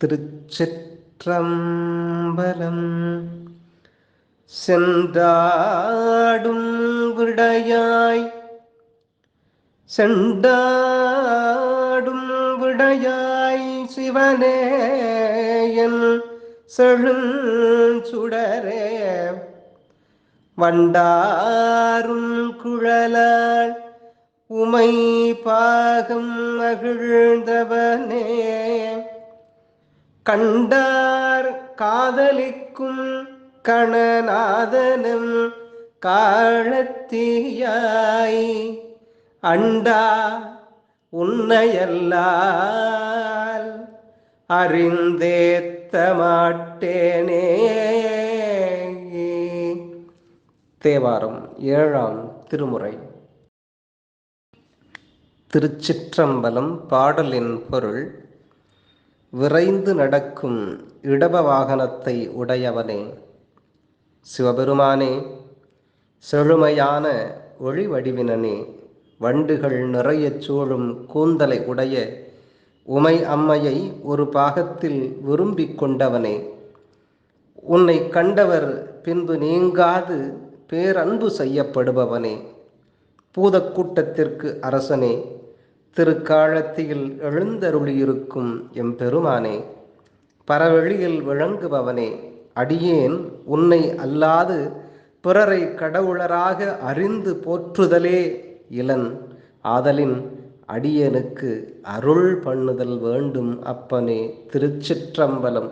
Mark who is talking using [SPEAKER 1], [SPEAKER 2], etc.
[SPEAKER 1] திருச்சிற்றம்பலம் சென்றாடும் விடையாய். சென்றாடும் விடையாய் சிவனேயன் செழுஞ்சுடரே வண்டாரும் குழலாள் உமை பாகம் மகிழ்ந்தவனே. கண்டார் காதலிக்கும் கணநாதனம் காலத்தீயாய். அண்டா உன்னையல்லால் அறிந்தேத்த மாட்டேனே தேவாரம் ஏழாம் திருமுறை. திருச்சிற்றம்பலம் பாடலின் பொருள் விரைந்து நடக்கும் இடப வாகனத்தை உடையவனே. சிவபெருமானே செழுமையான ஒளி வடிவினனே வண்டுகள் நிறைய சூழும் கூந்தலை உடைய உமை அம்மையை ஒரு பாகத்தில் விரும்பிக் கொண்டவனே. உன்னை கண்டவர் பின்பு நீங்காது பேரன்பு செய்யப்படுபவனே. பூதக்கூட்டத்திற்கு அரசனே திருக்காலத்தில் எழுந்தருளியிருக்கும் எம்பெருமானே பரவெளியில் விளங்குபவனே அடியேன் உன்னை அல்லாது பிறரை கடவுளராக அறிந்து போற்றுதலே இளன் ஆதலின் அடியனுக்கு அருள் பண்ணுதல் வேண்டும் அப்பனே திருச்சிற்றம்பலம்.